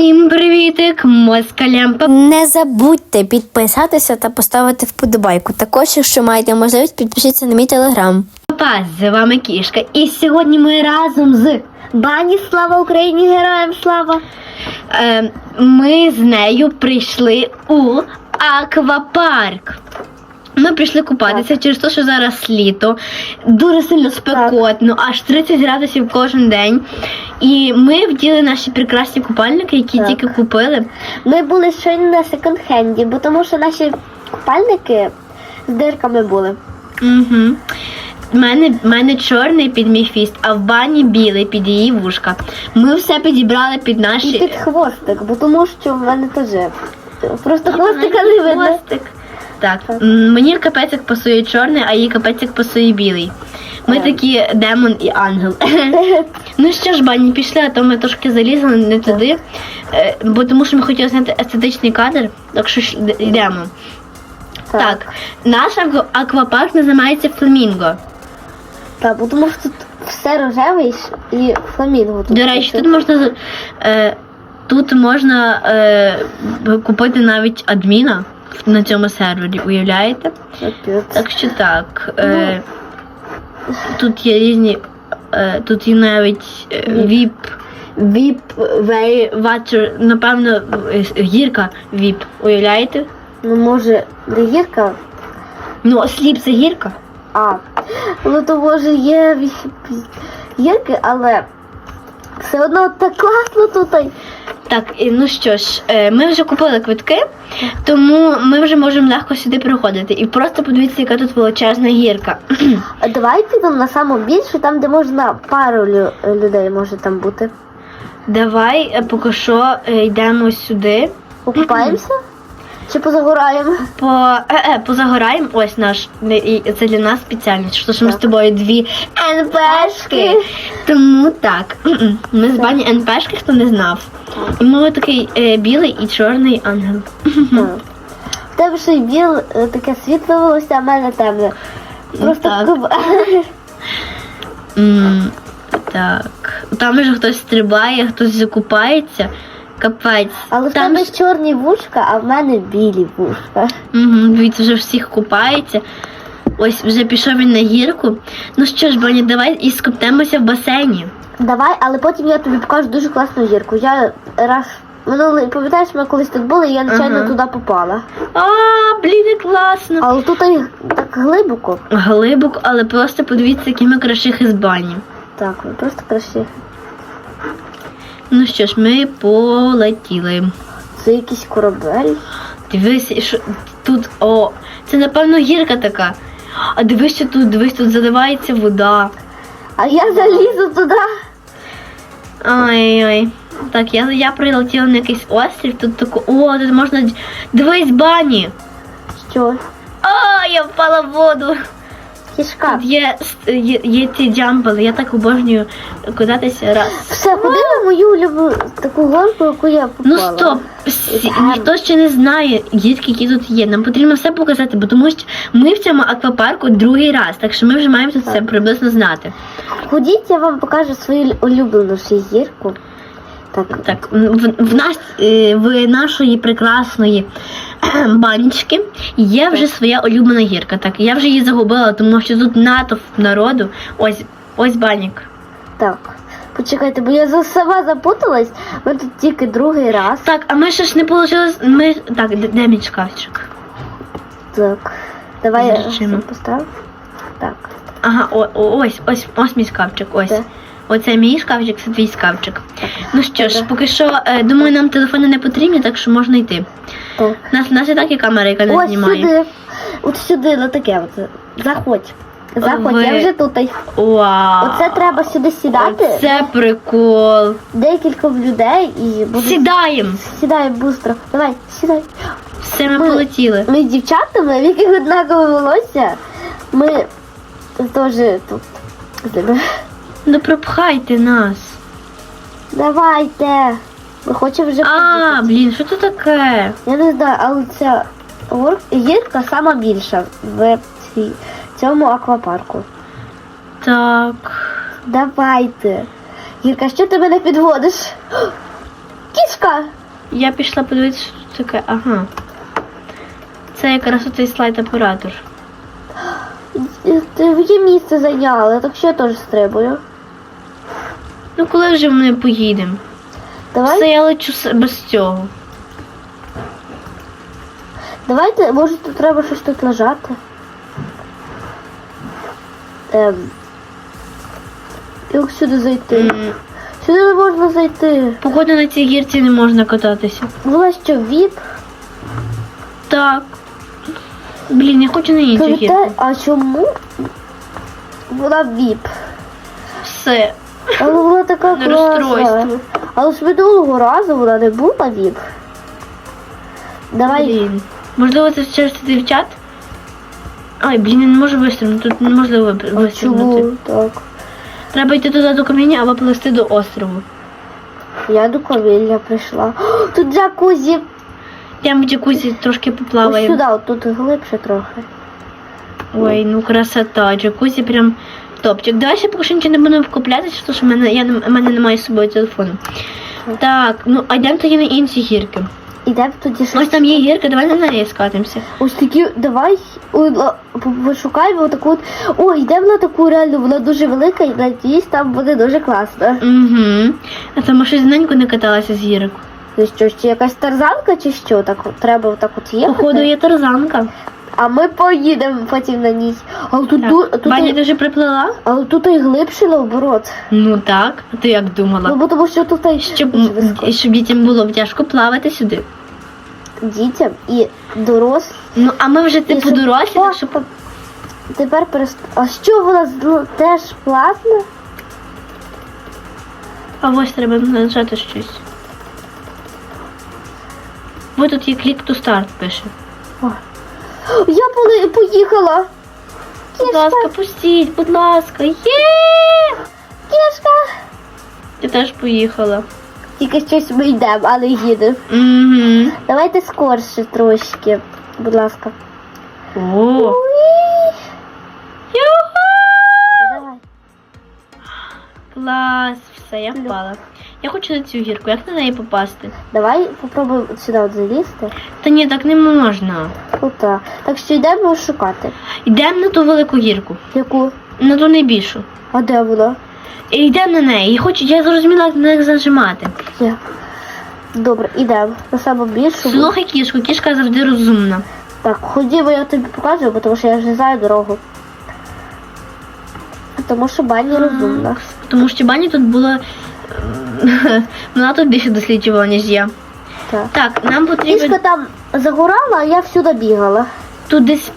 Всім привітик, москалям. Не забудьте підписатися та поставити вподобайку. Також, якщо маєте можливість, підпишіться на мій телеграм. Папа, з вами кішка. І сьогодні ми разом з Бані, слава Україні, героям слава! е, ми з нею прийшли у аквапарк. Ми прийшли купатися через те, що зараз літо, дуже сильно спекотно, аж 30 градусів кожен день. І ми вділи наші прекрасні купальники, які Так. тільки купили. Ми були щойно на секонд-хенді, бо тому що наші купальники з дирками були. Угу. У мене, мене чорний під мій фіст, а в бані білий під її вушка. Ми все підібрали під наші. І під хвостик, бо тому що в мене теж. Просто хвостика не видно. Хвостик. Так, м, мені капецик пасує чорний, а їй капецик пасує білий. Ми такі демон і ангел. ну що ж, бані, пішли, а то ми трошки залізли не туди, е, бо тому що ми хотіли зняти естетичний кадр, так що йдемо. Так, наш аквапарк називається Фламінго. Так, бо тому що тут все рожеве і фламінго. Тут До речі, тут можна е, тут можна е, купити навіть адміна на цьому сервері, уявляєте? Капець. Так що так. Е, тут є різні. Е, тут є навіть е, VIP, VIP, Way, напевно, е, гірка VIP, уявляєте? Ну може не гірка, Ну, сліп це гірка. а ну то може є гірки, але все одно так класно тут. Так, і ну що ж, е, ми вже купили квитки, тому ми вже можемо легко сюди приходити. І просто подивіться, яка тут величезна гірка. Давайте там на саму більшу, там де можна пару лю- людей може там бути. Давай е, поки що е, йдемо сюди. Покупаємося? Чи позагораємо? По, е, е, позагораємо ось наш. І це для нас спеціально, що ж ми з тобою дві НПшки. НПшки. Тому так. Ми з бані НПшки, хто не знав. І ми такий е, білий і чорний ангел. Так. В тебе ще й біл, е, таке світле волосся, а в мене темне. Просто Так. куб... М, Так. Там вже хтось стрибає, хтось закупається. Капець. Але в Там тебе чорні вушка, а в мене білі вушка. Угу, дивіться, вже всіх купається. Ось вже пішов він на гірку. Ну що ж, Боня, давай і скоптемося в басейні. Давай, але потім я тобі покажу дуже класну гірку. Я раз минулий, пам'ятаєш, ми колись тут були, і я нечайно Ага. туди попала. А, блін, як класно. Але тут так глибоко. Глибоко, але просто подивіться, які ми крашихи з бані. Так, ви просто красиві. Ну що ж, ми полетіли. Це якийсь корабель. Дивись, що тут, о, це напевно гірка така. А дивись, що тут, дивись, тут заливається вода. А я залізу туди. Ай-ай. Так, я, я прилетіла на якийсь острів, тут тако. О, тут можна. Дивись, бані. Що? А, я впала в воду. Кішка. Тут є, є, є ці джампели, я так обожнюю кататися раз. Все, на мою улюблену таку горку, яку я попала. Ну стоп, ніхто ще не знає, дітки, які тут є. Нам потрібно все показати, бо тому що ми в цьому аквапарку другий раз, так що ми вже маємо тут все приблизно знати. Ходіть, я вам покажу свою улюблену гірку. Так, Так, в, в нас е, в нашої прекрасної банечки є вже своя улюблена гірка. Так, я вже її загубила, тому що тут натовп народу. Ось, ось банік. так. Почекайте, бо я за- сама запуталась. Ми тут тільки другий раз. Так, а ми ще ж не получилось. Ми так, де, мій шкафчик? Так. Давай я поставлю. Так. Ага, о, о, ось, ось, ось мій шкафчик, ось. Де? Оце мій шкафчик, це твій шкафчик. Ну що ж, поки що, е, думаю, нам телефони не потрібні, так що можна йти. Так. У нас, нас і так є камера, яка не Ось знімає. сюди. От сюди, на таке от. Заходь. Заходь, Ви- я вже тут. Вау! Оце треба сюди сідати. Це прикол. Декілька людей і буде. Сідаємо. Сідай быстро. Давай, сідай. Все, ми Ми- полетіли. Ми з дівчатами, в яких однакове волосся. Ми теж тут. з ними. Ну пропхайте нас. Давайте. Ми хочемо вже А, поїхати. блін, що це таке? Я не знаю, але ця гор- гірка сама більша в цій- цьому аквапарку. Так. Давайте. Гірка, що ти мене підводиш? Кішка! Я пішла подивитися, що це таке. Ага. Це якраз оцей слайд-оператор. Яке місце зайняла, так що я теж стрибую. Ну коли вже ми поїдемо? Давай, Все, я лечу без цього. давайте, може тут треба щось тут лежати. Ем. Як сюди зайти? М, Сюди не можна зайти. Походу на цій гірці не можна кататися. Була що віп? Так. Блін, я хочу на іншу гірку. а чому? Була віп. Все. Але була така Не класна. розстройство. Але з минулого разу вона не була віп. Давай. Блін. Можливо, це через цей дівчат? Ай, блін, я не можу вистрибнути. Тут неможливо А вистрибнути. чому так? Треба йти туди до каміння або плисти до острову. Я до ковілля прийшла. О, Тут джакузі. Там в джакузі трошки Ось сюди, от тут глибше трохи. Ой, ну красота. Джакузі прям топчик. Давай ще поки що нічого не будемо вкуплятися, тому що в мене, я, не- в мене немає з собою телефону. Так, ну а йдемо тоді на інші гірки. Ідемо тоді Ось щось. там є гірка, давай на неї скатимося. Ось такі, давай ой, по- пошукаємо таку. от- О, йдемо на таку реально, вона дуже велика і надіюсь, там буде дуже класно. Угу. А там щось зненько не каталася з гірок. Ну що, ще якась тарзанка чи що? Так от треба так от їхати. Походу є тарзанка. А ми поїдемо потім на ній. Але тут, ду- тут, Баня, і- вже приплила? але тут і глибше наоборот. Ну так. А ти як думала? Ну, бо тому що тут і Щоб, дуже високо. щоб дітям було б тяжко плавати сюди. дітям і дорослим. Ну, а ми вже типу щоб- дорослі, так що по- Тепер перест... А що вона з- теж платна? А ось треба нажати щось. Ви тут є клік to start пише. Я поли... поїхала. Будь Кішка, ласка, пустіть, будь ласка. Є! кішка. Я теж поїхала. Тільки щось ми йдемо, але їдемо. Угу. Давайте скорше трошки, будь ласка. О, Уї. юху! Давай. Клас, все, я впала. Я хочу на цю гірку, як на неї попасти? Давай попробуємо сюди от залізти. Та ні, так не можна. Ота. Так що йдемо шукати. Йдемо на ту велику гірку, Яку? на ту найбільшу. А де вона? І йдемо на неї. Я хочу, я зрозуміла, як на них зажимати. Є. Добре, йдемо. На саму більшу. Слухай кішку, кішка завжди розумна. Так, ходімо, я тобі покажу, бо тому що я вже знаю дорогу. Тому що бані розумна. Тому що бані тут була. Вона тут більше досліджувала, ніж я. Так. Так, нам Кішка потрібно там загорала, а я всюди бігала. тут десь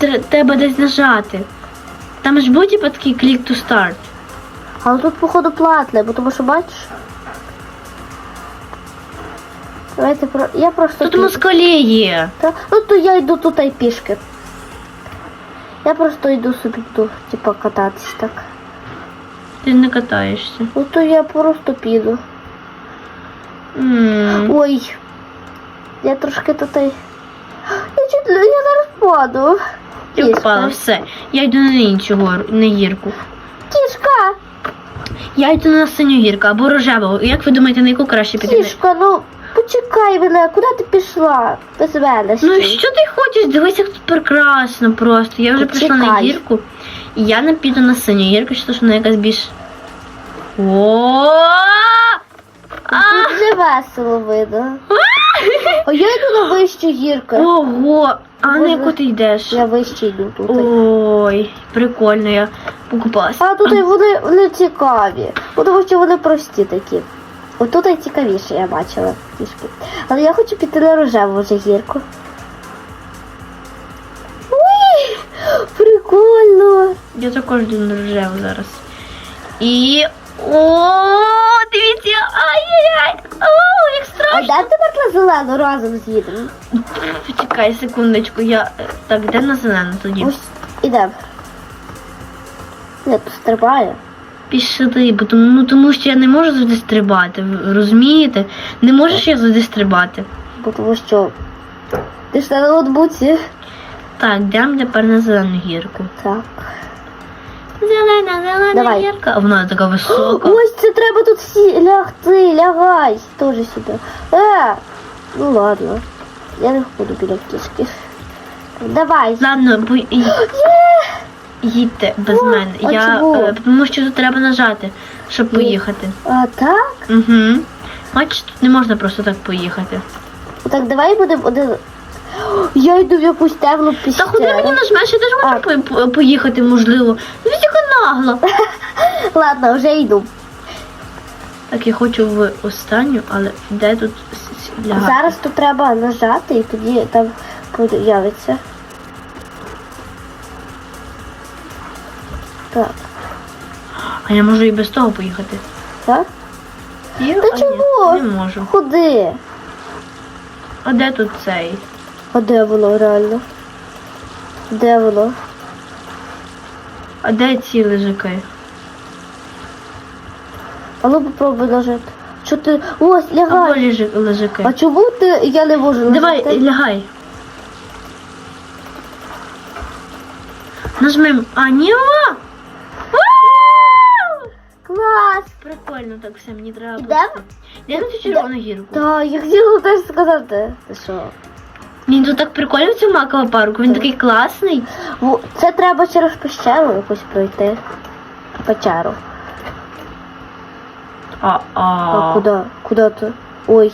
тр- треба десь нажати. Там ж буде типу, такий клік to start. Але тут, походу, платне, бо тому що бачиш. Давайте про. Я просто. Тут піду. москалі є. Та, ну то я йду тут і пішки. Я просто йду собі тут, типу, кататись так. Ти не катаєшся. Ну то я просто піду. М, Ой. Я трошки тут. Я чуть я зараз паду. Я впала, все. Я йду на іншу гору, на гірку. Кішка! Я йду на синю гірку або рожеву. Як ви думаєте, на яку краще піти? Кішка, ну почекай мене, куди ти пішла? Без мене. Ну що ти хочеш? Дивись, як тут прекрасно просто. Я вже прийшла на гірку, і я не піду на синю гірку, що вона якась більш. О! Тут вже весело видно. А я йду на вищу гірку. Ого! А на яку ти йдеш? Я вище йду тут. Ой, прикольно, я покупалася. А тут вони, вони цікаві. Тому що вони прості такі. Отут і цікавіше я бачила трішки. Але я хочу піти на рожеву вже гірку. Ой, прикольно. Я також йду на рожеву зараз. І. О, дивіться! Ай-яй-яй! О, як страшно! А йдемо тепер на зелену разом з'їдемо. Почекай секундочку, я. Так, де на зелену тоді? Ось ідемо. Я тут стрибаю. Пішли, бо тому, ну, тому що я не можу завжди стрибати, розумієте? Не можеш я завжди стрибати. Бо тому що ти ж на ноутбуці. Так, йдемо тепер на зелену гірку. Так. Зелена, зелена Давай. гірка. А вона така висока. Ось це треба тут всі лягти, лягай. Теж сюди. Е, ну ладно. Я не буду біля кішки. Давай. Ладно, бо й- їдьте без О, мене. а Я, чого? е, тому що тут треба нажати, щоб Ні. поїхати. А так? Угу. Бачиш, тут не можна просто так поїхати. Так, давай будемо один. О, Я йду в якусь темну пісню. Та куди мені нажмеш, я теж по- по- поїхати, можливо. Ну тільки нагло. Ладно, вже йду. Так, я хочу в останню, але де тут с- с- лягати? Зараз тут треба нажати і тоді там появиться. Так, А я можу і без того поїхати. так? Є? Та А, ні, чого? Не можу. Куди? А де тут цей? А де воно реально? Де воно? А де ці лежаки? А ну попробуй нажати. Що ти. Ось, Або лягай. лежи- лежаки. А чому ти я не можу лежати? Давай, лягай. Нажмем. А, ні, о! Прикольно, так все, мені треба. Йдемо на цю червону гірку. Так, я хотіла теж сказати. Ти що? Він тут так прикольно в цьому аквапарку, він такий класний. Во, Це треба через пещеру якусь пройти. Печеру. А, А а. куди? Куди ти? Ой.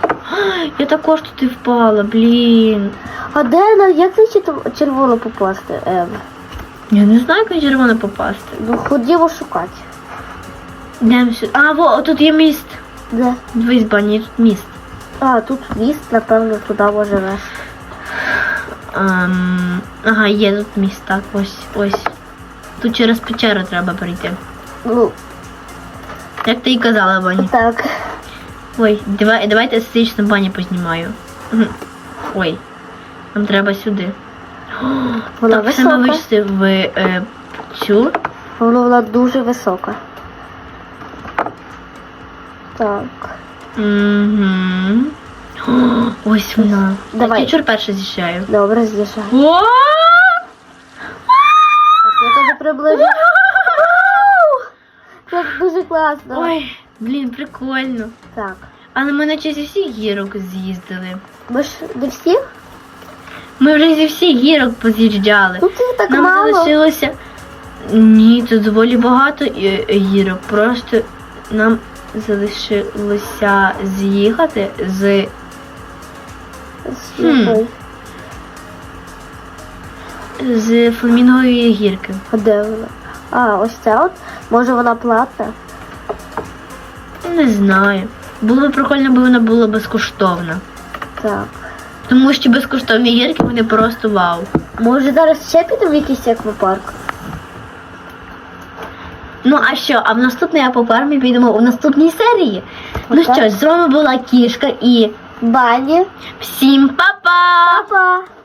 Я також тут і впала, блін. А де на як це чер- червоно попасти? Ем, Я не знаю, як на червоно попасти. ну ходімо шукати. Йдемо сюди. А, во, тут є міст. Де? Дивись, бані, тут міст. А, тут міст, напевно, туди може вести. Ем, ага, є тут міст, так, ось, ось. Тут через печеру треба прийти. Ну, Як ти і казала, Бані. так. Ой, давай, давайте естетично бані познімаю. Мгм. Ой, нам треба сюди. Вона так, все ми висока. вийшли в е, цю. Вона, вона дуже висока. Так. Угу. Ось вона. Давай. Я чур перше з'їжджаю. Добре, з'їжджай. О! Так, я тебе приближу. Це дуже класно. Ой, блін, прикольно. Так. Але ми наче зі всіх гірок з'їздили. Ми ж не всі? Ми вже зі всіх гірок поз'їжджали. Тут їх так Нам мало. залишилося. Ні, тут доволі багато е, гірок. Просто нам залишилося з'їхати з. Хм. З фламінгової гірки. А де вона? А, ось ця от. Може вона платна? Не знаю. Було б прикольно, якби вона була безкоштовна. Так. Тому що безкоштовні гірки вони просто вау. Може зараз ще підемо в якийсь аквапарк? Ну а що? А в наступний аквапарк ми підемо у наступній серії. Ну що ж, з вами була кішка і Бані. всім па-па! Папа!